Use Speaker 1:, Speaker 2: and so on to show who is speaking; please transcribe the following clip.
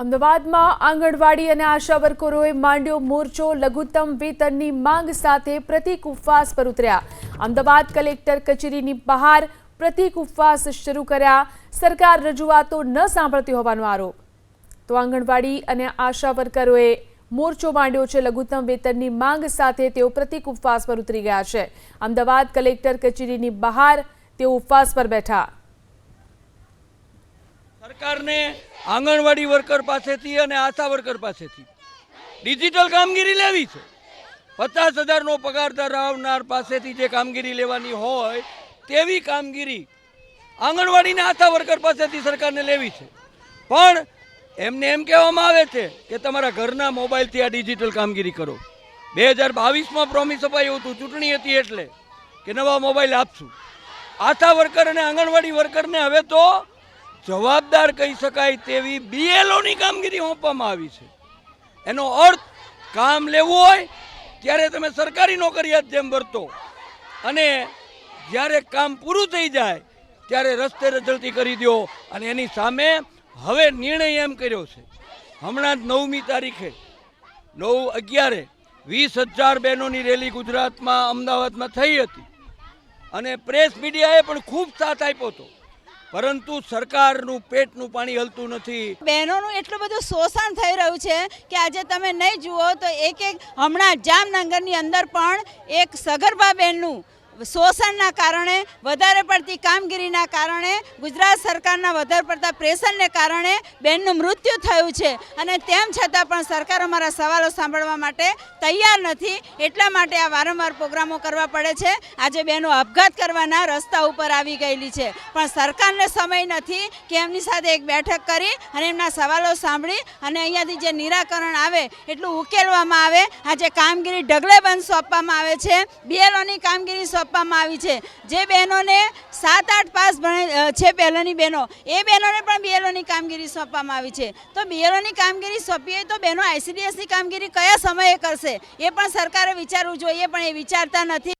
Speaker 1: અમદાવાદમાં આંગણવાડી અને આશા વર્કરોએ માંડ્યો મોરચો, લઘુત્તમ વેતનની માંગ સાથે પ્રતિક ઉપવાસ પર ઉતર્યા. અમદાવાદ કલેક્ટર કચેરીની બહાર પ્રતિક ઉપવાસ શરૂ કર્યા. સરકાર રજૂઆતો ન સાંભળતી હોવાનો આરોપ. તો આંગણવાડી અને આશા વર્કરોએ મોરચો માંડ્યો છે, લઘુત્તમ વેતનની માંગ સાથે તેઓ પ્રતિક ઉપવાસ પર ઉતરી ગયા છે. અમદાવાદ કલેક્ટર કચેરીની બહાર તેઓ ઉપવાસ પર બેઠા.
Speaker 2: સરકારને આંગણવાડી વર્કર પાસેથી અને આશા વર્કર પાસેથી ડિજિટલ કામગીરી લેવી છે. પચાસ હજારનો પગાર ધરાવનાર પાસેથી જે કામગીરી લેવાની હોય તેવી કામગીરી આંગણવાડીના આશા વર્કર પાસેથી સરકારને લેવી છે. પણ એમને એમ કહેવામાં આવે છે કે તમારા ઘરના મોબાઈલથી આ ડિજિટલ કામગીરી કરો. બે હજાર બાવીસમાં પ્રોમિસ અપાયું હતું, ચૂંટણી હતી એટલે કે નવા મોબાઈલ આપશું. આશા વર્કર અને આંગણવાડી વર્કરને હવે તો જવાબદાર કહી શકાય તેવી બીએલઓની કામગીરી સોંપવામાં આવી છે. એનો અર્થ, કામ લેવું હોય, ત્યારે તમે સરકારી નોકરિયાત જેમ વર્તો. અને જ્યારે કામ પૂરું થઈ જાય, ત્યારે રસ્તે રજળતી કરી દો અને એની સામે હવે નિર્ણય એમ કર્યો છે. હમણાં જ નવમી તારીખે, નવ અગિયારે, વીસ હજાર બહેનોની રેલી ગુજરાતમાં, અમદાવાદમાં થઈ હતી. અને પ્રેસ મીડિયાએ પણ ખૂબ સાથ આપ્યો હતો. પરંતુ સરકારનું પેટનું પાણી હલતું નથી.
Speaker 3: બહેનોનું એટલું બધું શોષણ થઈ રહ્યું છે કે આજે તમે નહીં જુઓ તો એક એક હમણાં જામનગરની અંદર પણ એક સગર્ભા બહેનનું શોષણના કારણે, વધારે પડતી કામગીરીના કારણે, ગુજરાત સરકારના વધારે પડતા પ્રેશરને કારણે બહેનનું મૃત્યુ થયું છે. અને તેમ છતાં પણ સરકાર અમારા સવાલો સાંભળવા માટે તૈયાર નથી. એટલા માટે આ વારંવાર પ્રોગ્રામો કરવા પડે છે. આજે બહેનો આપઘાત કરવાના રસ્તા ઉપર આવી ગયેલી છે. પણ સરકારને સમય નથી કે એમની સાથે એક બેઠક કરી અને એમના સવાલો સાંભળી અને અહીંયાથી જે નિરાકરણ આવે એટલું ઉકેલવામાં આવે. આજે કામગીરી ઢગલે બંધ સોંપવામાં આવે છે. બીએલઓની કામગીરી સોંપવામાં આવી છે. જે બહેનોને સાત આઠ પાસ ભણે છે પહેલાંની બહેનો, એ બહેનોને પણ બીએલઓની કામગીરી સોંપવામાં આવી છે. તો બીએલઓની કામગીરી સોંપીએ તો બહેનો આઈસીડીએસની કામગીરી કયા સમયે કરશે? એ પણ સરકારે વિચારવું જોઈએ, પણ એ વિચારતા નથી.